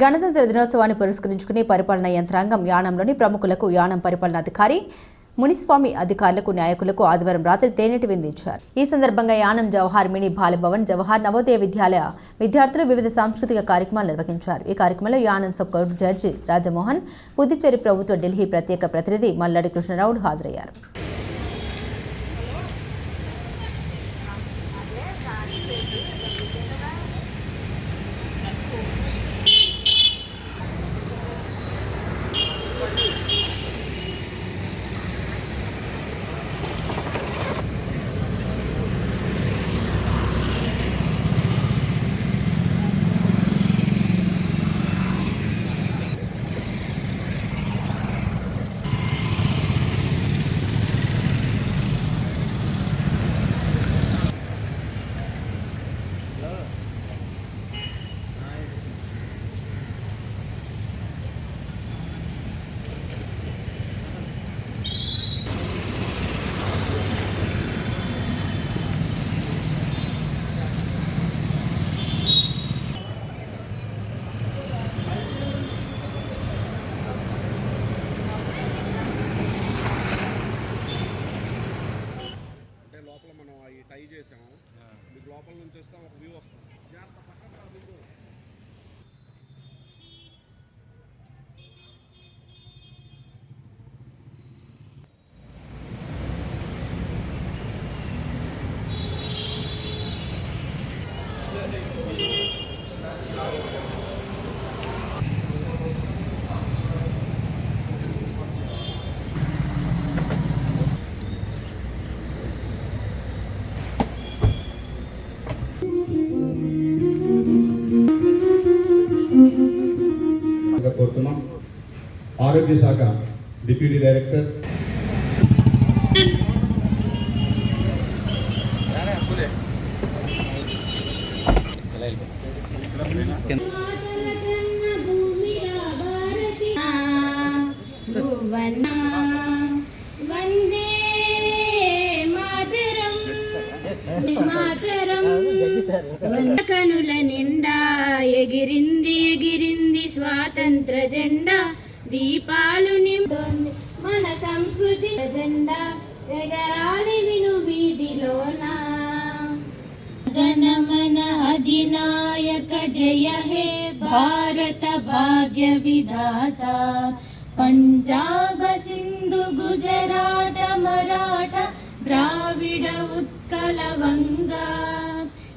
గణతంత్ర దినోత్సవాన్ని పురస్కరించుకుని పరిపాలనా యంత్రాంగం యానంలోని ప్రముఖులకు యానం పరిపాలనాధికారి మునిస్వామి అధికారులకు నాయకులకు ఆదివారం రాత్రి తేనెటి విందించారు ఈ సందర్భంగా యానం జవహార్ మినీ బాలభవన్ జవహర్ నవోదయ విద్యాలయ విద్యార్థులు వివిధ సాంస్కృతిక కార్యక్రమాలు నిర్వహించారు. ఈ కార్యక్రమంలో యానం సబ్ జడ్జి రాజమోహన్ పుదుచ్చేరి ప్రభుత్వ ఢిల్లీ ప్రత్యేక ప్రతినిధి మల్లాడి కృష్ణరావుడు హాజరయ్యారు. ఆరోగ్య శాఖ డిప్యూటీ డైరెక్టర్ భువన దీపాలు నింపుతోంది మన సంస్కృతి జెండా ఎగరాలి విను వీధిలోన. గణమన అధినాయక జయ హే భారత భాగ్య విధాత. పంజాబ సింధు గుజరాట మరాఠ ద్రావిడ ఉత్కల వంగ.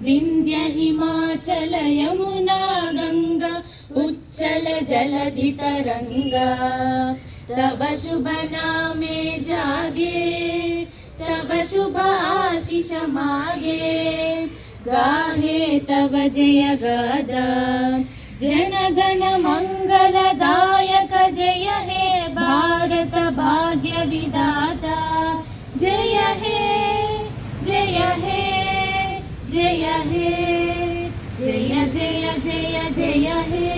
వింధ్య హిమాచల యమునా గంగా उच्चल जलधि तरंगा तब शुभ नामे जागे तब शुभ आशीष मागे। गाहे तब जय गादा। जन गण मंगल दायक जय हे भारत भाग्य विदाता जय हे जय हे जय हे, जय जय जय जय हे।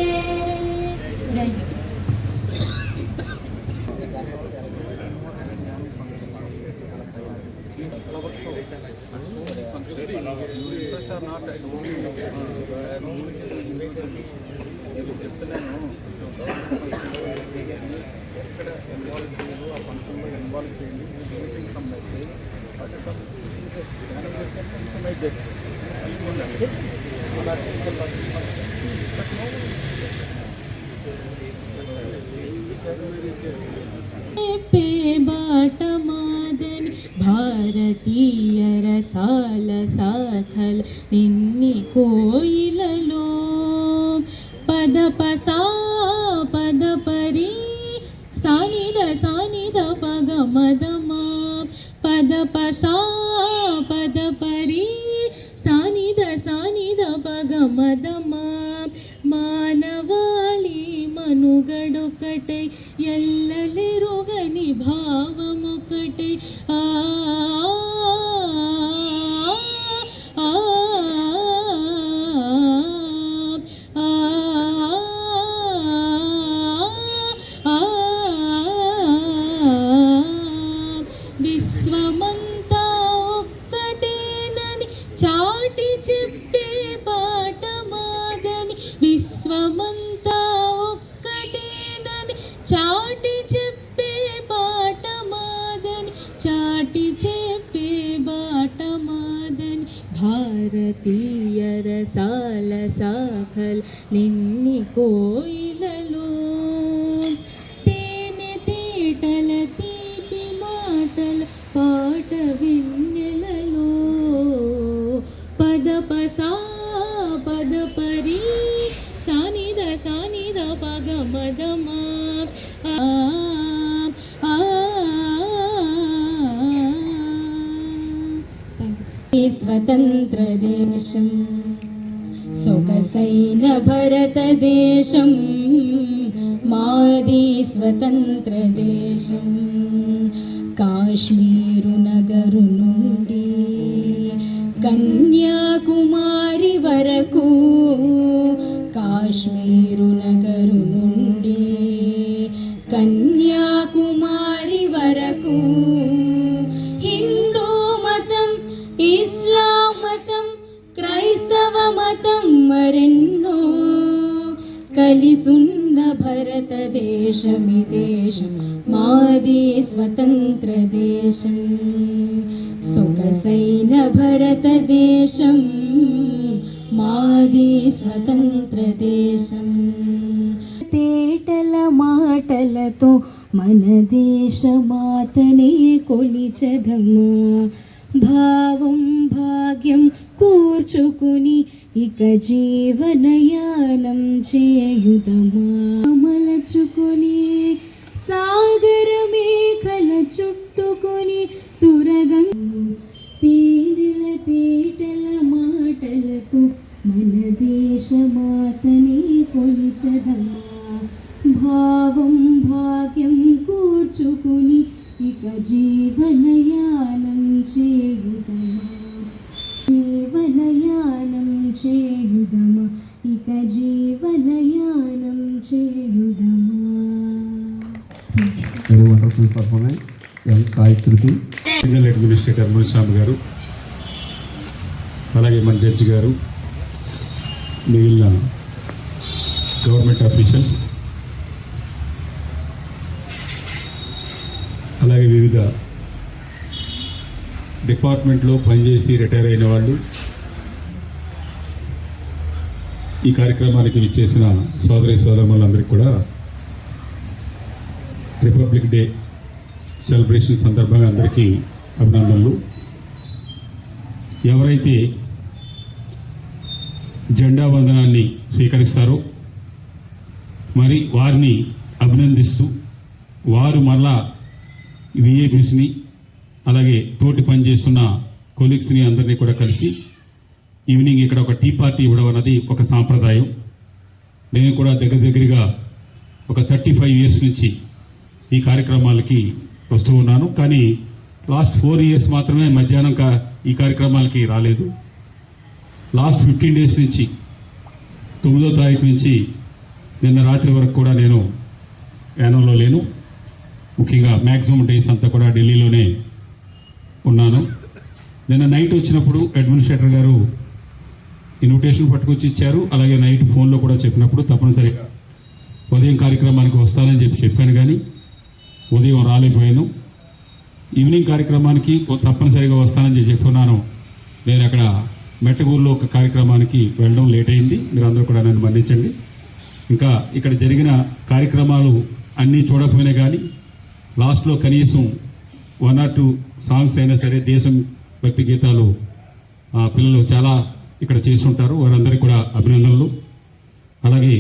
पे बाट మాదని భారతీయర సాల మదమా మానవాళి మనుగడొకటై ఎల్లలెరుగని భావమొకటై మాదని భారతీయ రసాల సాఖల్ నిన్ని కోయిలలో తేనె తేటల తీపి మాటల పాట విన్నెలలో పద పసా పద పరి సానిద సానిద పగ మదమా स्वतन्त्रदेशम् सुखसैन भरतदेश मादे स्वतन्त्रदेशम् कन्याकुमारि वरकू काश्मीरु కలిసున్న భరతదేశమి దేశం మాది స్వతంత్ర దేశం సొగసైన భరతదేశం మాది స్వతంత్ర దేశం తేటల మాటలతో మన దేశమాతనే కొలిచదమ్మా. భావం భాగ్యం కూర్చుకుని ఇక జీవనయానం చేయుదమా? మలచుకొని సాగర చుట్టుకొని సురగం పేరుల పేటల మాటలకు మన దేశమాతని కొలిచదమా? భావం భాగ్యం కూర్చుకుని ఇక జీ రీజనల్ అడ్మినిస్ట్రేటర్ గారు అలాగే మన జడ్జి గారు మిగిలిన గవర్నమెంట్ అఫీషియల్స్ అలాగే వివిధ డిపార్ట్మెంట్లో పనిచేసి రిటైర్ అయిన వాళ్ళు ఈ కార్యక్రమానికి విచ్చేసిన సోదరి సోదరులందరికీ కూడా రిపబ్లిక్ డే సెలబ్రేషన్ సందర్భంగా అందరికీ అభినందనలు. ఎవరైతే జెండా వందనాన్ని స్వీకరిస్తారో మరి వారిని అభినందిస్తూ వారు మళ్ళా విఏపీస్ని అలాగే తోటి పనిచేస్తున్న కొలీగ్స్ని అందరినీ కూడా కలిసి ఈవినింగ్ ఇక్కడ ఒక టీ పార్టీ ఇవ్వడం అన్నది ఒక సాంప్రదాయం. నేను కూడా దగ్గర దగ్గరగా ఒక థర్టీ ఫైవ్ ఇయర్స్ నుంచి ఈ కార్యక్రమాలకి వస్తూ ఉన్నాను. కానీ లాస్ట్ ఫోర్ ఇయర్స్ మాత్రమే మధ్యాహ్నం కా ఈ కార్యక్రమాలకి రాలేదు. లాస్ట్ ఫిఫ్టీన్ డేస్ నుంచి తొమ్మిదో తారీఖు నుంచి నిన్న రాత్రి వరకు కూడా నేను యానంలో లేను. ముఖ్యంగా మ్యాక్సిమం డేస్ అంతా కూడా ఢిల్లీలోనే ఉన్నాను. నిన్న నైట్ వచ్చినప్పుడు అడ్మినిస్ట్రేటర్ గారు ఇన్విటేషన్ పట్టుకొచ్చి ఇచ్చారు. అలాగే నైట్ ఫోన్లో కూడా చెప్పినప్పుడు తప్పనిసరిగా ఉదయం కార్యక్రమానికి వస్తానని చెప్పి చెప్పాను. కానీ ఉదయం రాలేకపోయాను. ఈవినింగ్ కార్యక్రమానికి తప్పనిసరిగా వస్తానని చెప్పుకున్నాను నేను అక్కడ మెట్టగూరులో ఒక కార్యక్రమానికి వెళ్ళడం లేట్ అయింది. మీరు అందరూ కూడా నన్ను మన్నించండి. ఇంకా ఇక్కడ జరిగిన కార్యక్రమాలు అన్నీ చూడకపోయినా కానీ లాస్ట్లో కనీసం వన్ ఆర్ టూ సాంగ్స్ అయినా సరే దేశం భక్తి గీతాలు ఆ, పిల్లలు చాలా ఇక్కడ చేస్తుంటారు. వారందరికీ కూడా అభినందనలు. అలాగే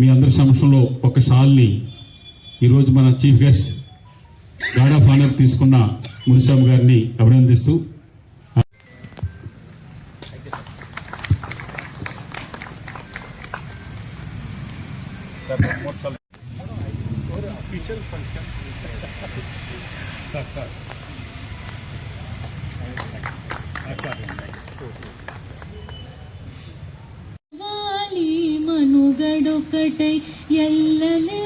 మీ అందరి సమక్షంలో ఒక షాల్ని ఈరోజు మన chief guest guard of honour తీసుకున్న మునిస్వామి గారిని అభినందిస్తూ మనుగడొకటై ఎల్లనెరుగని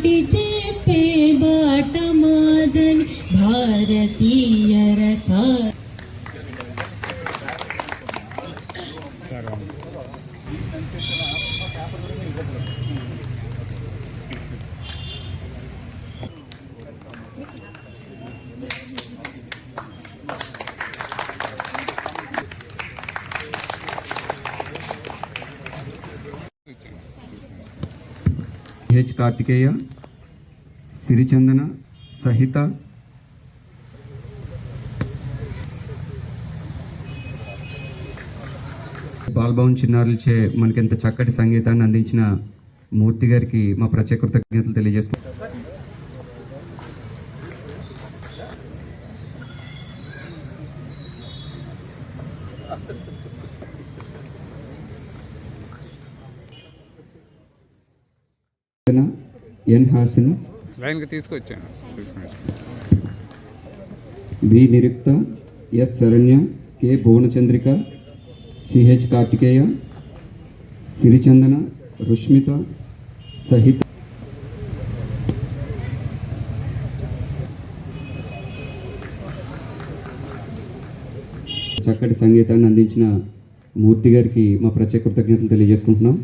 teaching. హెచ్ కార్తికేయ సిరిచందన సహిత. బాల్భవన్ చిన్నారులచే మనకింత చక్కటి సంగీతాన్ని అందించిన మూర్తి గారికి మా ప్రత్యేక కృతజ్ఞతలు తెలియజేసుకుంటాం ఆయనకి తీసుకొచ్చాను. తీసుకొని B Niruktha S Saranya K Bhuvanachandrika C H Karthikeya Sirichandana Rushmitha Sahitha. చక్కటి సంగీతాన్ని అందించిన మూర్తి గారికి మా ప్రత్యేక కృతజ్ఞతలు తెలియజేసుకుంటున్నాం.